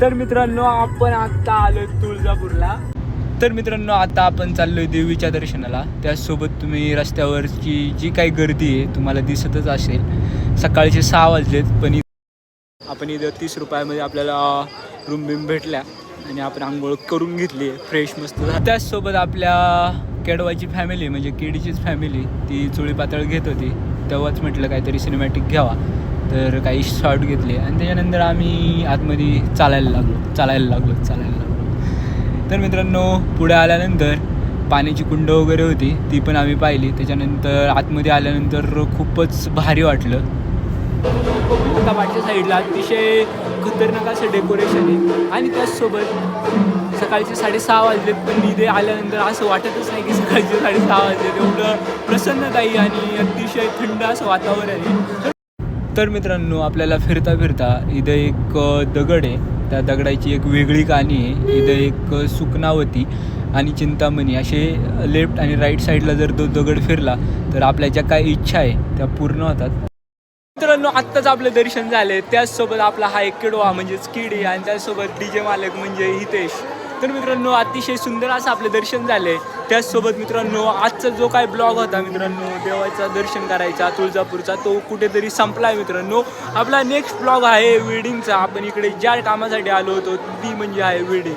तर मित्रांनो आपण आता आलो तुळजापूरला. तर मित्रांनो आता आपण चाललोय देवीच्या दर्शनाला. त्याचसोबत तुम्ही रस्त्यावरची जी काही गर्दी आहे तुम्हाला दिसतच असेल. सकाळचे सहा वाजलेत पण आपण इथं तीस रुपयामध्ये आपल्याला रूम बिम भेटल्या. आणि आपण आंघोळ करून घेतली आहे फ्रेश मस्त त्याचसोबत आपल्या केडवाची फॅमिली म्हणजे केडीचीच फॅमिली ती चोळी पातळ घेत होती. तेव्हाच म्हटलं काहीतरी सिनेमॅटिक घ्यावा. तर काही शॉर्ट घेतले. आणि त्याच्यानंतर आम्ही आतमध्ये चालायला लागलो. चालायला लागलो चालायला लागलो. तर मित्रांनो पुढे आल्यानंतर पाण्याची कुंड वगैरे होती ती पण आम्ही पाहिली. त्याच्यानंतर आतमध्ये आल्यानंतर खूपच भारी वाटलं. आता मागच्या साईडला अतिशय खतरनाक असं डेकोरेशन आहे. आणि त्याचसोबत सकाळचे साडेसहा वाजलेत पण इथे आल्यानंतर असं वाटतच नाही की सकाळचे साडेसहा वाजलेत एवढं प्रसन्नताई आणि अतिशय थंड असं वातावरण आहे. तर मित्रांनो आपल्याला फिरता फिरता इथं एक दगड आहे. त्या दगडाची एक वेगळी कहाणी आहे. इथं एक सुकनावती आणि चिंतामणी. असे लेफ्ट आणि राईट साईडला जर तो दगड फिरला तर आपल्या ज्या काही इच्छा आहे त्या पूर्ण होतात. मित्रांनो आत्ताच आपलं दर्शन झाले त्याचसोबत आपला हा एक किडवा म्हणजेच किडी आणि त्याचसोबत डी जे मालक म्हणजे हितेश. तर मित्रांनो अतिशय सुंदर असं आपलं दर्शन झाले त्याचसोबत मित्रांनो आजचा जो काय ब्लॉग होता मित्रांनो देवाचा दर्शन करायचा तुळजापूरचा तो कुठेतरी संपला आहे मित्रांनो. आपला नेक्स्ट ब्लॉग आहे वेडिंगचा आपण इकडे ज्या कामासाठी आलो होतो ती म्हणजे आहे वेडिंग